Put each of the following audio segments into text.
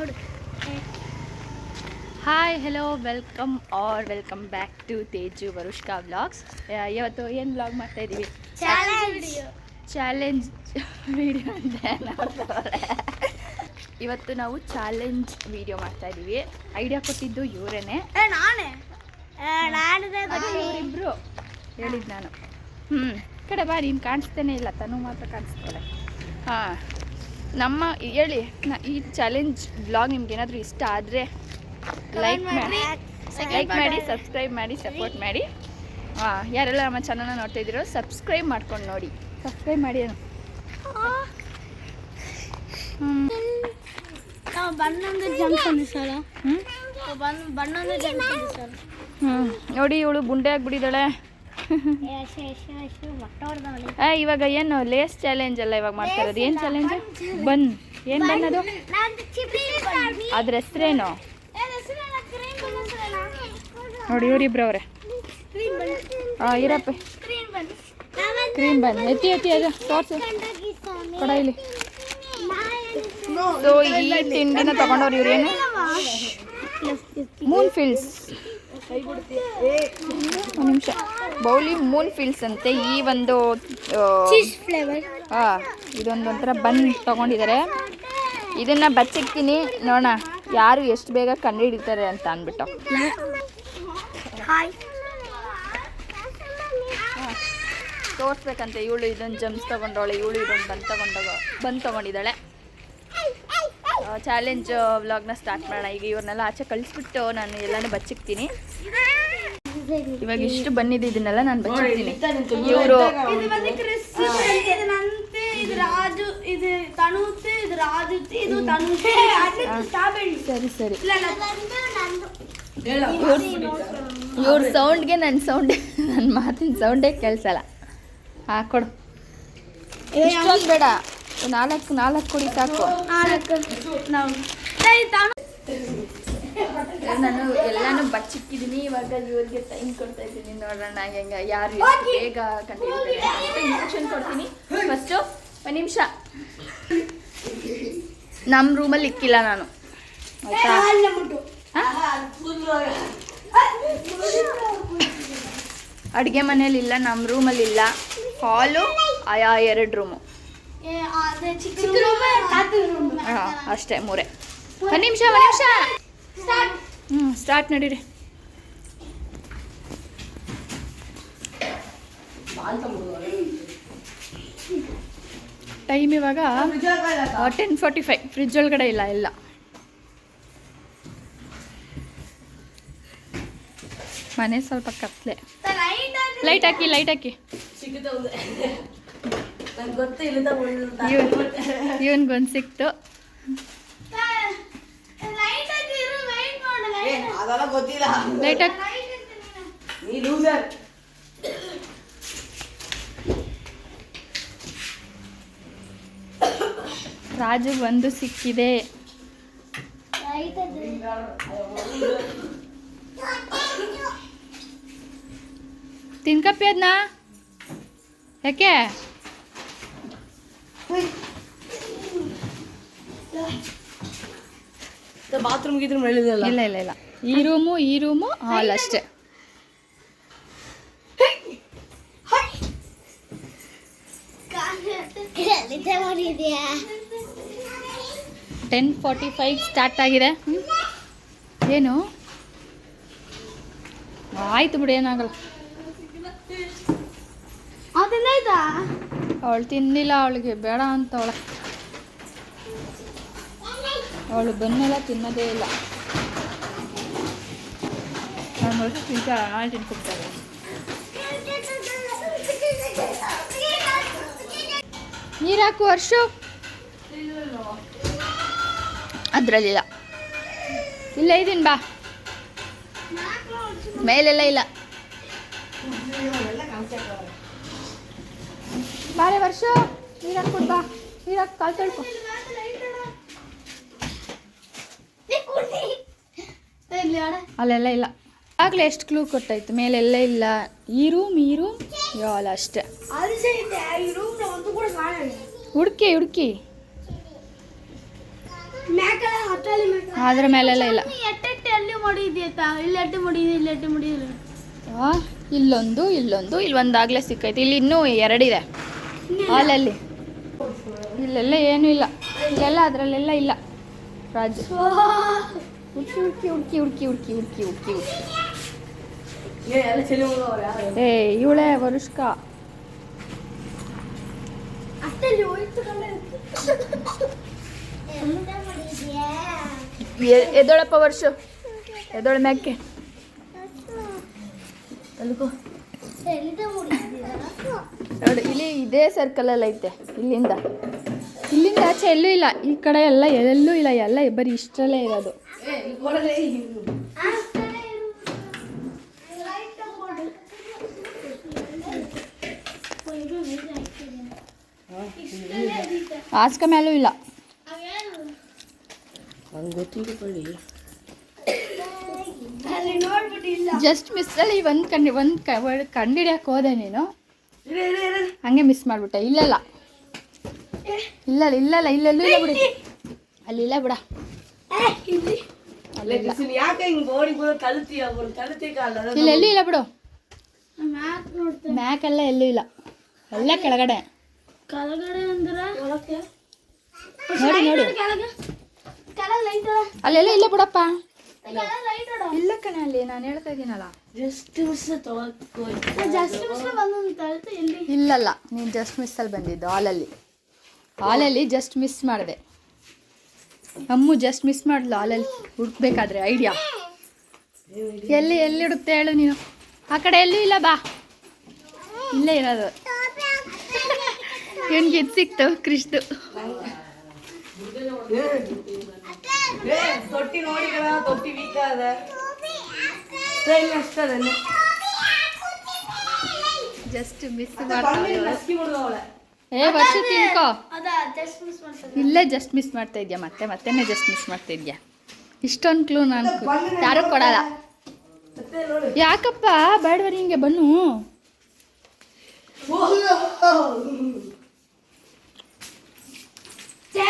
ನೋಡು. Hi hello welcome are welcome back to Teju Varushka vlogs ಇವತ್ತು ಏನು vlog ಮಾಡ್ತಾ ಇದ್ದೀವಿ ಚಾಲೆಂಜ್ ವಿಡಿಯೋ ಇವತ್ತು ನಾವು ಚಾಲೆಂಜ್ ವಿಡಿಯೋ ಮಾಡ್ತಾ ಇದ್ದೀವಿ ಐಡಿಯಾ ಕೊಟ್ಟಿದ್ದು ಇವರೇನೆ. ಇವರಿಬ್ರು. ಹೇಳಿದ್ದು ನಾನು. ಹ್ಞೂ ಕಡೆ ಬಾ ನೀನು ಕಾಣಿಸ್ತೇನೆ ಇಲ್ಲ. ತನು ಮಾತ್ರ ಕಾಣಿಸ್ತಾಳೆ. ಹಾಂ. ನಮ್ಮ ಹೇಳಿ ನಾ ಈ ಚಾಲೆಂಜ್ ಬ್ಲಾಗ್ ನಿಮ್ಗೆ ಏನಾದರೂ ಇಷ್ಟ ಆದರೆ ಲೈಕ್ ಮಾಡಿ ಲೈಕ್ ಮಾಡಿ ಸಬ್ಸ್ಕ್ರೈಬ್ ಮಾಡಿ ಸಪೋರ್ಟ್ ಮಾಡಿ. ಹಾಂ ಯಾರೆಲ್ಲ ನಮ್ಮ ಚಾನಲ್ನ ನೋಡ್ತಾ ಇದ್ದೀರೋ ಸಬ್ಸ್ಕ್ರೈಬ್ ಮಾಡ್ಕೊಂಡು ನೋಡಿ. ಸಬ್ಸ್ಕ್ರೈಬ್ ಮಾಡಿ ಏನು. ನೋಡಿ ಇವಳು ಗುಂಡೆ ಆಗಿಬಿಟ್ಟಿದ್ದಾಳೆ. ಇವಾಗ ಏನು ಲೇಸ್ ಚಾಲೆಂಜ್ ಅಲ್ಲ ಇವಾಗ ಮಾಡ್ತಾ ಏನ್ ಏನು ಚಾಲೆಂಜ್ ಬನ್. ಏನು ಬನ್ ಅದು ಅದ್ರ ಹೆಸ್ರೇನು? ನೋಡಿ ಇವರಿಬ್ರು ಅವ್ರೆ ಹಾಂ ಇರಪ್ಪ. Cream bun. ಎತ್ತಿ ಎತ್ತಿ ಅದು ತೋರ್ಸು. ಕೊಡ ಇಲ್ಲಿ. ಸೊ ಈ ತಿಂಡಿನ ತಗೊಂಡವ್ರು ಇವ್ರೇನು? ಮೂನ್ ಫೀಲ್ಸ್ ಒಂದು ನಿಮಿಷ. ಬೌಲಿ ಮೂನ್ ಫೀಲ್ಸ್ ಅಂತೆ. ಈ ಒಂದು ಆ, ಇದೊಂದೊಂಥರ ಇದೊಂದು ಒಂಥರ ಬನ್ ತಗೊಂಡಿದ್ದಾರೆ ಇದನ್ನ ಬಚ್ಚಿಕ್ತೀನಿ. ನೋಡೋಣ ಯಾರು ಎಷ್ಟು ಬೇಗ ಕಂಡುಹಿಡಿತಾರೆ ಅಂತ ಅಂದ್ಬಿಟ್ಟು. ತೋರ್ಸ್ಬೇಕಂತೆ. ಇವಳು ಇದೊಂದು ಜಮ್ಸ್ ತಗೊಂಡವಳೆ. ಇವಳು ಇದೊಂದು ಬನ್ ತಗೊಂಡವ ಬನ್ ತಗೊಂಡಿದ್ದಾಳೆ ಚಾಲೆಂಜ್ ವ್ಲಾಗ್ನ ಸ್ಟಾರ್ಟ್ ಮಾಡೋಣ. ಈಗ ಇವ್ರನ್ನೆಲ್ಲ ಆಚೆ ಕಳಿಸ್ಬಿಟ್ಟು ನಾನು ಎಲ್ಲಾನು ಬಚ್ಚಿಕ್ತೀನಿ. ಇವಾಗ ಇಷ್ಟು ಬಂದಿದ್ದು ಇದನ್ನೆಲ್ಲ ನಾನು ಬಚ್ಚಿಕ್ತೀನಿ ಇವರು ಇದು ಬಂದು ಕ್ರಿಸ್ ಇದು ನಂತೆ ಇದು ರಾಜು ಇದು ತನುತೆ ಇದು ರಾಜುತಿ ಇದು ತನುತೆ. ಸ್ಟ್ರಾಬೆರಿ. ಸರಿ ಸರಿ. ಇಲ್ಲ ನಂದು ಇವ್ರ ಸೌಂಡ್ಗೆ ನನ್ನ ಸೌಂಡ್ ನನ್ನ ಮಾತಿನ ಸೌಂಡೇ ಕೇಳಿಸಲ್ಲ. ಹಾಕೊಡು ಇಷ್ಟೊಂದು ಬೇಡ. ನಾಲ್ಕು ನಾಲ್ಕು ಕೊಡಿ ಸಾಕು. ನಾನು ಎಲ್ಲಾನು ಬಚ್ಚಿಕ್ಕಿದ್ದೀನಿ ಇವಾಗ ಇವ್ರಿಗೆ ಟೈಮ್ ಕೊಡ್ತಾ ಇದ್ದೀನಿ. ನೋಡೋಣ ಹೆಂಗ ಯಾರು ಬೇಗ ಅಂತ ಇನ್ಸ್ಟ್ರಕ್ಷನ್ ಕೊಡ್ತೀನಿ. ಫಸ್ಟು ಒಂದು ನಿಮಿಷ. ನಮ್ಮ ರೂಮಲ್ಲಿ ಇಕ್ಕಿಲ್ಲ ನಾನು. ಆಯ್ತಾ? ಅಡುಗೆ ಮನೇಲಿ ಇಲ್ಲ ನಮ್ಮ ರೂಮಲ್ಲಿ ಇಲ್ಲ. ಹಾಲು ಆಯಾ ಎರಡು ರೂಮು ಹಾಂ ಅಷ್ಟೇ ಮೂರೇ. ಒಂದು ನಿಮಿಷ ಒಂದು ನಿಮಿಷ. ಸ್ಟಾರ್ಟ್. ಹ್ಞೂ ಸ್ಟಾರ್ಟ್ ನಡೀರಿ. ಟೈಮ್ ಇವಾಗ ಟೆನ್ ಫಾರ್ಟಿ ಫೈವ್. ಫ್ರಿಜ್ ಒಳಗಡೆ ಇಲ್ಲ ಎಲ್ಲ. ಮನೆ ಸ್ವಲ್ಪ ಕತ್ಲೆ. ಲೈಟ್ ಲೈಟ್ ಹಾಕಿ ಲೈಟ್ ಹಾಕಿ. ಇವನ್ಗೊಂದು ಸಿಕ್ತು ರಾಜು ಆಗಿ ಇರು ವೆಯ್ಟ್ ಮಾಡು ಲೈಟ್ ಗೊತ್ತಿಲ್ಲ. ಲೈಟ್ ಹಾಕಿ ನೀ ಲೂಸರ್ ರಾಜುಗೆ ಒಂದು ಸಿಕ್ಕಿದೆ. ತಿನ್ಕಪ್ಪಿ ಅದನ್ನ ಯಾಕೆ? ಬಾತ್ರೂಮ್ ಗೀತ್ರೂಮ್ ಹೇಳಿದಲ್ಲ ಇಲ್ಲ ಇಲ್ಲ ಇಲ್ಲ. ಈ ರೂಮು ಈ ರೂಮು ಹಾಲ್ ಅಷ್ಟೇ. ಟೆನ್ ಫಾರ್ಟಿ ಫೈವ್ ಸ್ಟಾರ್ಟ್ ಆಗಿದೆ. ಏನು? ಆಯ್ತು ಬಿಡಿ ಏನಾಗಲ್ಲ. ಅದನ್ನ ಅವಳು ತಿನ್ನಿಲ್ಲ, ಅವಳಿಗೆ ಬೇಡ ಅಂತ ಅವಳ ಅವಳು ಬಂದೆಲ್ಲ ತಿನ್ನೋದೇ ಇಲ್ಲ. ನಾನು ನೀರು ವರ್ಷ ಅದರಲ್ಲಿಲ್ಲ. ಇಲ್ಲ ಇದೀನಿ ಬಾ. ಮೇಲೆಲ್ಲ ಇಲ್ಲ. ಬಾರೆ ವರ್ಷ ನೀರು ಬಾ ನೀರು ಹಾಕಿ ಅಲ್ಲೆಲ್ಲ ಇಲ್ಲ ಆಗಲೇ ಎಷ್ಟು ಕ್ಲೂ ಕೊಟ್ಟಾಯ್ತು ಮೇಲೆಲ್ಲ ಇಲ್ಲ ಈ ರೂಮ್ ಈ ರೂಮ್ ಯಾವಲ್ಲ ಅಷ್ಟೇ ಹುಡ್ಕಿ ಹುಡುಕಿ ಅದ್ರ ಮೇಲೆಲ್ಲ ಇಲ್ಲ ಇಲ್ಲೊಂದು ಇಲ್ಲೊಂದು ಇಲ್ಲಿ ಸಿಕ್ಕೈತೆ ಸಿಕ್ಕೈತಿ ಇಲ್ಲಿ ಇನ್ನೂ ಎರಡಿದೆ ಹಾಲಲ್ಲಿ. ಇಲ್ಲೆಲ್ಲ ಏನೂ ಇಲ್ಲ. ಇಲ್ಲೆಲ್ಲ ಅದರಲ್ಲೆಲ್ಲ ಇಲ್ಲ. ರಾಜ. ರಾಜು ಹುಡುಕಿ ಹುಡುಕಿ ಹುಡುಕಿ ಹುಡುಕಿ ಹುಡುಕಿ ಹುಡುಕಿ ಹುಡುಕಿ ಏ ಇವಳೇ ವರುಷ್ಕಾ. ಎದೊಳಪ್ಪ ವರ್ಷ. ಎದೊಳ ಮ್ಯಾಕೆ. ತಲುಕೋ ನೋಡಿ, ಇಲ್ಲಿ ಇದೇ ಸರ್ಕಲಲ್ಲಿ ಐತೆ, ಇಲ್ಲಿಂದ. ಇಲ್ಲಿಂದ ಆಚೆ ಎಲ್ಲೂ ಇಲ್ಲ, ಈ ಕಡೆ ಎಲ್ಲ ಎಲ್ಲೂ ಇಲ್ಲ, ಎಲ್ಲ ಬರೀ ಇಷ್ಟರಲ್ಲೇ ಇರೋದು. ಆಸ್ಕ ಮೇಲೂ ಇಲ್ಲ. ಒಂದ್ ಜಸ್ಟ್ ಮಿಸ್ಸಲ್ಲಿ ಒಂದು ಕಂಡು, ಒಂದು ಕಂಡಿಡಿಯಕ್ಕೆ ಹೋದೆ ನೀನು. ಹಂಗೆ ಮಿಸ್ ಮಾಡಿಬಿಟ್ಟೆ ಇಲ್ಲಲ್ಲ ಇಲ್ಲ ಇಲ್ಲಲ್ಲ ಇಲ್ಲೆಲ್ಲೂ ಇಲ್ಲ ಬಿಡಿ ಅಲ್ಲಿಲ್ಲ ಬಿಡ ಇಲ್ಲ ಎಲ್ಲೂ ಇಲ್ಲ ಬಿಡು ಮ್ಯಾಕ್ ಎಲ್ಲ ಎಲ್ಲೂ ಇಲ್ಲ ಎಲ್ಲ ಕೆಳಗಡೆ ನೋಡಿ ನೋಡಿ ಅಲ್ಲೆಲ್ಲ ಇಲ್ಲ ಬಿಡಪ್ಪ ಇಲ್ಲ ಕಣೆ ಅಲ್ಲಿ ನಾನು ಹೇಳ್ತಾ ಇದ್ದೀನಲ್ಲ. ಜಸ್ಟ್ ಮಿಸ್ ಜಸ್ಟ್ ಮಿಸ್ ವರ್ಷ ಬಂದು ತಳ್ತು ಎಲ್ಲಿ ಇಲ್ಲಲ್ಲ ನೀನು ಜಸ್ಟ್ ಮಿಸ್ಸಲ್ಲಿ ಬಂದಿದ್ದು ಹಾಲಲ್ಲಿ ಹಾಲಲ್ಲಿ ಜಸ್ಟ್ ಮಿಸ್ ಮಾಡಿದೆ. ಅಮ್ಮು ಜಸ್ಟ್ ಮಿಸ್ ಮಾಡ್ಲು ಹಾಲಲ್ಲಿ ಹುಡುಕ್ಬೇಕಾದ್ರೆ ಐಡಿಯಾ ಎಲ್ಲಿ ಎಲ್ಲಿ ಹುಡುಕ್ತೆ ಹೇಳು ನೀನು? ಆ ಕಡೆ ಎಲ್ಲೂ ಇಲ್ಲ ಬಾ. ಇಲ್ಲೇ ಇರೋದು. ಇವನ್ಗೆ ಇದು ಸಿಕ್ತು ಕೃಷ್ಣು ತೊಟ್ಟಿ ನೋಡಿ ಕಣ ತೊಟ್ಟಿ ವೀಕ್ ಅದ ಟ್ರೈನ್ ಅಷ್ಟದ ಜಸ್ಟ್ ಮಿಸ್ ಏ ವರ್ಷ ತಿನ್ಕೋ. ಅದ ಜಸ್ಟ್ ಮಿಸ್ ಮಾಡ್ತಾರೆ ಇಲ್ಲೇ ಜಸ್ಟ್ ಮಿಸ್ ಮಾಡ್ತಾ ಇದ್ಯಾ? ಮತ್ತೆ ಮತ್ತೆನೇ ಜಸ್ಟ್ ಮಿಸ್ ಮಾಡ್ತಾ ಇದ್ಯಾ? ಇಷ್ಟೊಂದು ಕ್ಲೂ ನಾನು ಯಾರು ಕೊಡಲ್ಲ. ಯಾಕಪ್ಪ? ಬೇಡವ ನಿಂಗೆ? ಬನ್ನು. ಛೇ!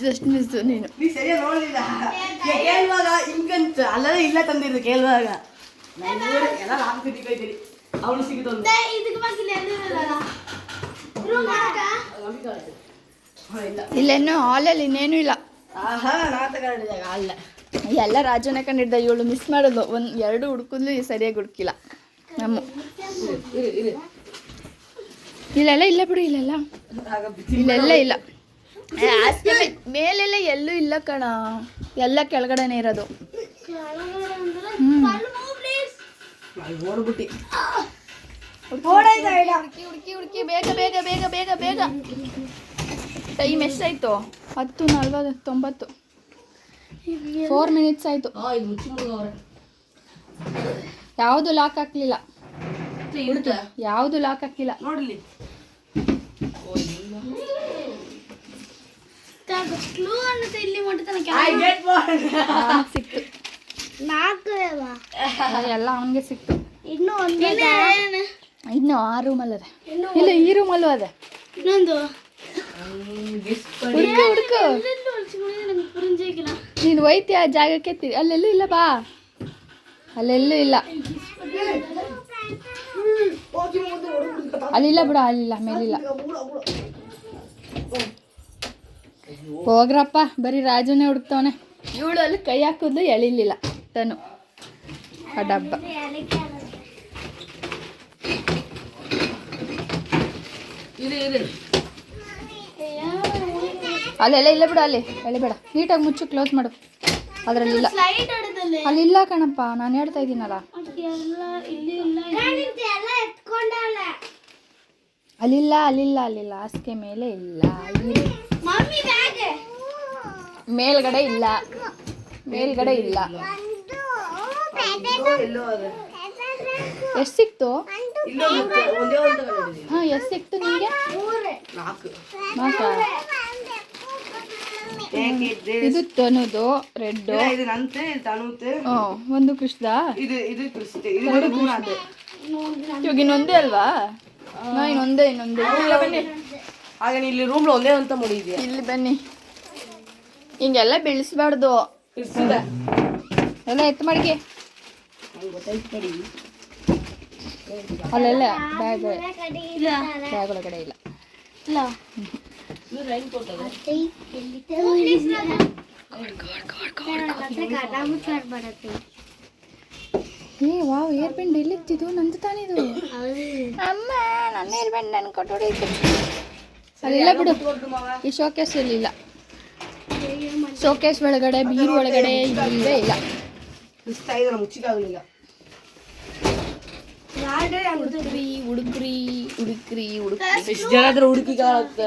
ಜಸ್ಟ್ ಮಿಸ್ ನೀನು ನೀ ಸರಿಯಾಗಿ ನೋಡ್ಲಿಲ್ಲ ಏ, ಕೇಳುವಾಗ ಹಿಂಗಂತ ಅಲ್ಲದೆ ಇಲ್ಲ ತಂದಿದ್ದು ಕೇಳುವಾಗ ನಾನು ನೋಡಿ ಎಲ್ಲ ನಾಲ್ಕು ತಿಂಡಿ ಕೈತೀರಿ ಅವಳು ಸಿಗಿದೊಂದು ಅತ್ತೆ, ಇದಕ್ಕೆ ಮಗ್ಗಿಲ್ಲ, ಎಲ್ಲಿರಲ್ಲ. ರೂಮ್ ಹಾಕ? ಇಲ್ಲ ಇಲ್ಲೇನು ಹಾಲಲ್ಲಿ ಇನ್ನೇನು ಇಲ್ಲ. ಅಲ್ಲ. ಎಲ್ಲ ರಾಜನ ಕಂಡಿದ್ದ ಇವಳು ಮಿಸ್ ಮಾಡೋದು. ಒಂದು ಎರಡು ಹುಡುಕಿದ್ಲು ಸರಿಯಾಗಿ ಹುಡುಕಿಲ್ಲ. ನಮ್ಮ ಇಲ್ಲೆಲ್ಲ ಇಲ್ಲ ಬಿಡು ಇಲ್ಲೆಲ್ಲ. ಇಲ್ಲೆಲ್ಲ ಇಲ್ಲ. ಮೇಲೆಲ್ಲ ಎಲ್ಲೂ ಇಲ್ಲ ಕಣ. ಎಲ್ಲ ಕೆಳಗಡೆನೆ ಇರೋದು. ಕೆಳಗಡೆ ಬೇಗ ಬೇಗ ಬೇಗ ಬೇಗ ಬೇಗ. ಟೈಮ್ ಎಷ್ಟಾಯ್ತು ಹತ್ತು ನಲ್ವತ್ತು ತೊಂಬತ್ತು ಫೋರ್ ಮಿನಿಟ್ಸ್ ಆಯ್ತು ಯಾವುದು ಲಾಕ್ ಹಾಕ್ಲಿಲ್ಲ. ಯಾವುದು ಲಾಕ್ ಹಾಕಿಲ್ಲ ನೋಡ್ಲಿ. ಸಿಕ್ತು. ಎಲ್ಲ ಅವನಿಗೆ ಸಿಕ್ತು. ಇನ್ನೂ ಇನ್ನು ಆ ರೂಮಲ್ಲಿ ಅದೇ ಇಲ್ಲ ಈ ರೂಮಲ್ಲೂ ಅದೇ ಇನ್ನೊಂದು ಹುಡುಕು ಪುರಂಜಿಗಿಲ್ಲ. ನೀನು ಜಾಗಕ್ಕೆ ಅಲ್ಲೆಲ್ಲೂ ಇಲ್ಲ ಬಾ ಅಲ್ಲೆಲ್ಲೂ ಇಲ್ಲ ಅಲ್ಲಿಲ್ಲ ಬಿಡ ಅಲ್ಲಿಲ್ಲ ಮೇಲಿಲ್ಲ ಹೋಗ್ರಪ್ಪ ಬರೀ ರಾಜನೇ ಹುಡುಕ್ತವನೆ ಇವಳು ಅಲ್ಲಿ ಕೈ ಹಾಕಿದ್ಲು ಎಳಿಲಿಲ್ಲ ತನು ಆ ಡಬ್ಬ ಅಲ್ಲೆಲ್ಲ ಇಲ್ಲ ಬಿಡು ಅಲ್ಲಿ ಎಳಿಬೇಡ ನೀಟಾಗಿ ಮುಚ್ಚು ಕ್ಲೋಸ್ ಮಾಡು. ಅದರಲ್ಲಿಲ್ಲ ಅಲ್ಲಿ ಇಲ್ಲ ಕಣಪ್ಪ ನಾನು ಹೇಳ್ತಾ ಇದ್ದೀನಲ್ಲ. ಎಲ್ಲ ಇಲ್ಲಿ ಇಲ್ಲ ಎಲ್ಲ ಎತ್ಕೊಂಡಲ್ಲ ಅಲ್ಲಿಲ್ಲ ಅಲ್ಲಿಲ್ಲ ಅಲ್ಲಿಲ್ಲ. ಹಾಸಿಗೆ ಮೇಲೆ ಇಲ್ಲ. ಇಲ್ಲಿ. Mummy bag. ಮೇಲ್ಗಡೆ ಇಲ್ಲ. ಮೇಲ್ಗಡೆ ಇಲ್ಲ. ಎಷ್ಟು ಸಿಕ್ತು? ಹಾಂ ಎಷ್ಟು ಸಿಕ್ತು ನಿಮಗೆ ಇದು? ತನುದು ರೆಡ್ ಇಲ್ಲ, ಇದು ನಂತೆ ತನುತೆ. ಒಂದು ಕೃಷ್ಣ? ಇದು ಇದು ಕ್ರಿಸ್ಟಿ ಇದು ಮೂರಾದು ಇವಾಗ ಇನ್ನೊಂದೇ ಅಲ್ವಾ? ನಾ ಇನ್ನೊಂದೇ ಇನ್ನೊಂದೇ. ಇಲ್ಲ ಬನ್ನಿ. ಆಗ ನೀ ಇಲ್ಲಿ ರೂಮ್ ಒಂದೇ ಅಂತ ಮುಡಿದ್ಯಾ? ಇಲ್ಲಿ ಬನ್ನಿ. ಹಿಂಗೆಲ್ಲ ಬೆಳೆಸ್ಬಾರ್ದು. ಎಲ್ಲ ಎತ್ತು ಮಡಿಗೆ. ಗೊತ್ತಾಯ್ತು ಅಲ್ಲೆಲ್ಲ ಬ್ಯಾಗ್ ಬ್ಯಾಗ್ ಒಳಗಡೆ ಇಲ್ಲ. ಕೊಟ್ಟದ ಏ ವಾವ್ ಏರ್ ಬೆಂಡ್ ಎಲ್ಲಿತ್ತಿದು ನಂದು ತಾನಿದು ಅಮ್ಮ ನನ್ನ ಏರ್ ಬೆಂಡ್ ನನ್ ಕೊಟ್ಟೊಡೈತೆ ಅಲ್ಲ ಬಿಡು. ಈ ಶೋಕೇಸ್ ಇಲ್ಲ. ಶೋಕೇಸ್ ಒಳಗಡೆ ಬೀರು ಒಳಗಡೆ ಇಲ್ಲವೇ ಇಲ್ಲ. ಮುಚ್ಚಿದಾಗಲಿಲ್ಲ ಹುಡುಕ್ರಿ ಹುಡುಕ್ರಿ ಹುಡುಕ್ರಿ ಹುಡುಕ್ರಿ. ಎಷ್ಟು ಜನ ಹತ್ರ ಹುಡುಕಿಗಾಗುತ್ತೆ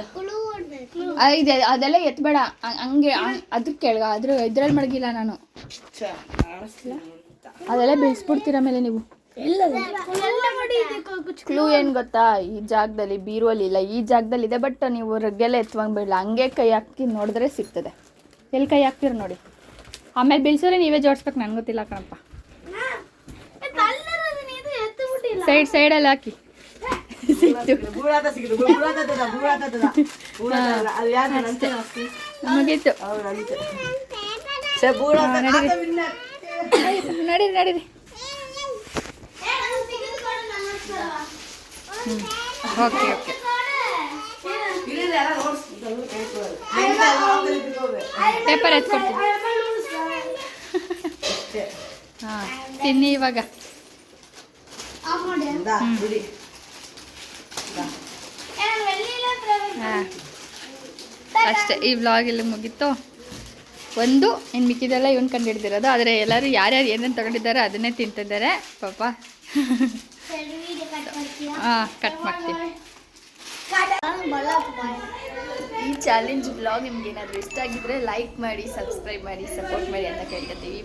ಆ, ಇದೆ ಅದೆಲ್ಲ ಎತ್ಬೇಡ. ಹಂಗೆ ಅದಕ್ಕೆ ಕೆಳಗ ಅದ್ರ ಇದ್ರಲ್ಲಿ ಮಡಗಿಲ್ಲ ನಾನು. ಅದೆಲ್ಲ ಬೆಳೆಸ್ಬಿಡ್ತೀರ ಮೇಲೆ ನೀವು? ಕ್ಲೂ ಏನು ಗೊತ್ತಾ? ಈ ಜಾಗದಲ್ಲಿ ಬೀರುವಲ್ಲಿ ಇಲ್ಲ. ಈ ಜಾಗದಲ್ಲಿ ಇದೆ ಬಟ್ ನೀವು ರಗ್ಗೆಲ್ಲ ಎತ್ತುವಂಗೆ ಬಿಡಲ್ಲ ಹಂಗೆ ಕೈ ಹಾಕಿ ನೋಡಿದ್ರೆ ಸಿಗ್ತದೆ. ಎಲ್ಲಿ ಕೈ ಹಾಕ್ತೀರ ನೋಡಿ? ಆಮೇಲೆ ಬೀಳ್ಸೋರೆ ನೀವೇ ಜೋಡಿಸ್ಬೇಕು. ನನಗೆ ಗೊತ್ತಿಲ್ಲ ಕಣಪ್ಪ. ಸೈಡ್ ಸೈಡಲ್ಲಿ ಹಾಕಿ. ಮುಗೀತು. ನಡೀರಿ. ನಡೀರಿ ಓಕೆ ಓಕೆ. ಪೇಪರ್ ಎತ್ಕೊಡ್ತೀನಿ. ಹಾಂ ತಿನ್ನಿ ಇವಾಗ. ಇಂದ, ಬಿಡಿ. ಹಾಂ ಅಷ್ಟೇ ಈ ವ್ಲಾಗ್ ಇಲ್ಲಿ ಮುಗೀತು ಒಂದು ಇನ್ನು ಮಿಕ್ಕಿದೆಲ್ಲ ಇವನ್ ಕಂಡು ಹಿಡ್ದಿರೋದು ಆದರೆ ಎಲ್ಲರೂ ಯಾರ್ಯಾರು ಏನೇನು ತಗೊಂಡಿದ್ದಾರೆ ಅದನ್ನೇ ತಿಂತಿದ್ದಾರೆ ಪಾಪ ಹಾಂ ಕಟ್ ಮಾಡ್ತೀನಿ ಈ ಚಾಲೆಂಜ್ ಬ್ಲಾಗ್ ನಿಮ್ಗೆ ಏನಾದರೂ ಇಷ್ಟ ಆಗಿದ್ರೆ ಲೈಕ್ ಮಾಡಿ ಸಬ್ಸ್ಕ್ರೈಬ್ ಮಾಡಿ ಸಪೋರ್ಟ್ ಮಾಡಿ ಅಂತ ಕೇಳ್ಕೊತೀವಿ